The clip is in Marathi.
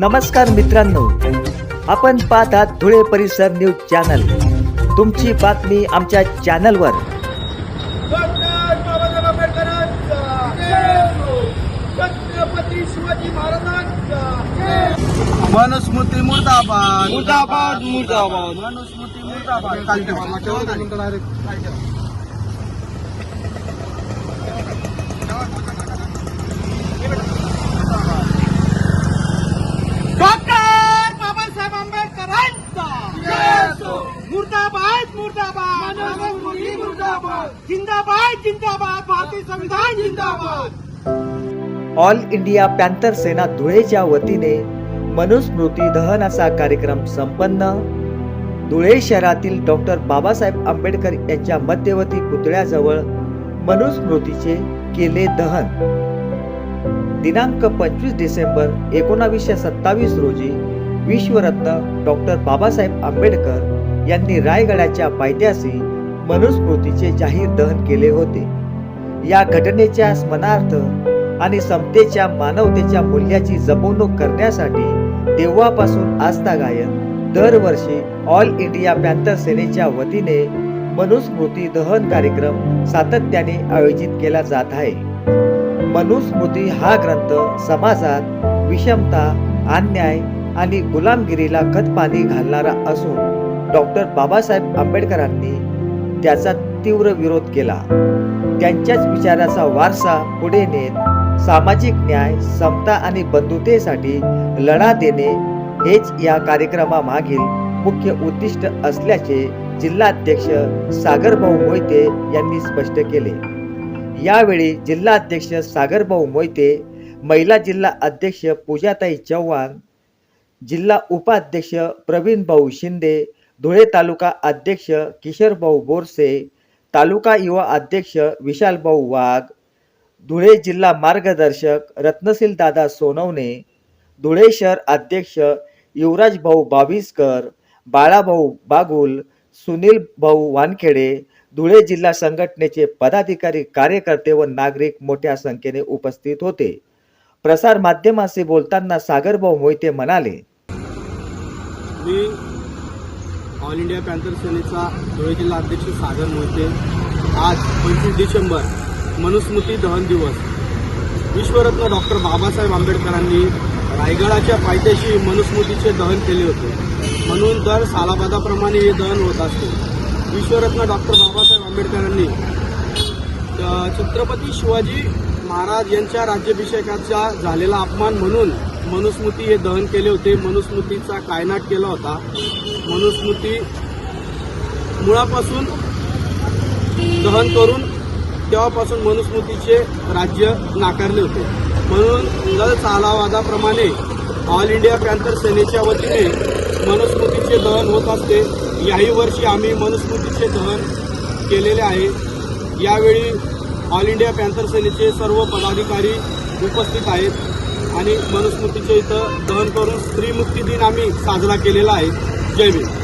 नमस्कार मित्रांनो. आपण पाहत आहात धुळे परिसर न्यूज चॅनल. तुमची बातमी आमच्या चॅनलवर. शिवाजी महाराजांचा. मनुस्मृती मुर्दाबाद. मुर्दाबाद, मुर्दाबाद. मनुस्मृती मुर्दाबाद. काल मुर्दाबाद जिंदाबाद. जिंदाबाद. भारतीय संविधान जिंदाबाद. ऑल इंडिया पॅन्थर सेना धुळेच्या वतीने मनुस्मृती दहनाचा कार्यक्रम संपन्न. धुळे शहरातील डॉक्टर बाबासाहेब आंबेडकर यांच्या मध्यवर्ती पुतळ्याजवळ मनुस्मृतीचे केले दहन. दिनांक पंचवीस डिसेंबर एकोणावीसशे सत्तावीस रोजी विश्वरत्न डॉक्टर बाबासाहेब आंबेडकर यांनी रायगडाच्या पायथ्याशी मनुस्मृतीचे जाहीर दहन केले होते. या घटनेच्या स्मरणार्थ आणि समतेच्या मानवतेच्या मूल्याची जपवणूक करण्यासाठी तेव्हापासून आस्था गायन दरवर्षी ऑल इंडिया पॅन्थर सेनेच्या वतीने मनुस्मृती दहन कार्यक्रम सातत्याने आयोजित केला जात आहे. मनुस्मृती हा ग्रंथ समाजात विषमता अन्याय आणि गुलामगिरीला खतपाणी घालणारा असून डॉक्टर बाबासाहेब आंबेडकरांनी त्याचा तीव्र विरोध केला. त्यांच्याच विचाराचा वारसा पुढे नेत सामाजिक न्याय समता आणि बंधुतेसाठी लढा देणे हेच या कार्यक्रमामागील मुख्य उद्दिष्ट असल्याचे जिल्हाध्यक्ष सागरभाऊ मोहिते यांनी स्पष्ट केले. यावेळी जिल्हाध्यक्ष सागरभाऊ मोहिते महिला जिल्हा अध्यक्ष पूजाताई चव्हाण जिल्हा उपाध्यक्ष प्रवीण भाऊ शिंदे धुळे तालुका अध्यक्ष किशोरभाऊ बोरसे तालुका युवा अध्यक्ष विशालभाऊ वाघ धुळे जिल्हा मार्गदर्शक रत्नशील दादा सोनवणे धुळे शहर अध्यक्ष युवराज भाऊ बाळाभाऊ बागुल सुनील भाऊ वानखेडे धुळे जिल्हा संघटनेचे पदाधिकारी कार्यकर्ते व नागरिक मोठ्या संख्येने उपस्थित होते. प्रसार माध्यमाशी बोलताना सागरभाऊ मोहिते म्हणाले मी ऑल इंडिया पॅन्थर सेनेचा धुळे जिल्हा अध्यक्ष सागर मोहिते. आज पंचवीस डिसेंबर मनुस्मृती दहन दिवस. विश्वरत्न डॉक्टर बाबासाहेब आंबेडकरांनी रायगडाच्या पायथ्याशी मनुस्मृतीचे दहन केले होते. म्हणून दर सालाबादाप्रमाणे हे दहन होत असते. विश्वरत्न डॉक्टर बाबासाहेब आंबेडकरांनी छत्रपती शिवाजी महाराज यांच्या राज्याभिषेकाचा झालेला अपमान म्हणून मनुस्मृती हे दहन केले होते. मनुस्मृतीचा कायनाट केला होता. मनुस्मृती मुळापासून दहन करून तेव्हापासून मनुस्मृतीचे राज्य नाकारले होते. म्हणून दर सालावादाप्रमाणे ऑल इंडिया पॅन्थर सेनेच्या वतीने मनुस्मृतीचे दहन होत असते. याही वर्षी आम्ही मनुस्मृतीचे दहन केलेले आहे. यावेळी ऑल इंडिया पॅन्थर सेनेचे सर्व पदाधिकारी उपस्थित आहेत. आणि मनुस्मृतीच्या इथं दहन करून स्त्रीमुक्ती दिन आम्ही साजरा केलेला आहे. जय भीम.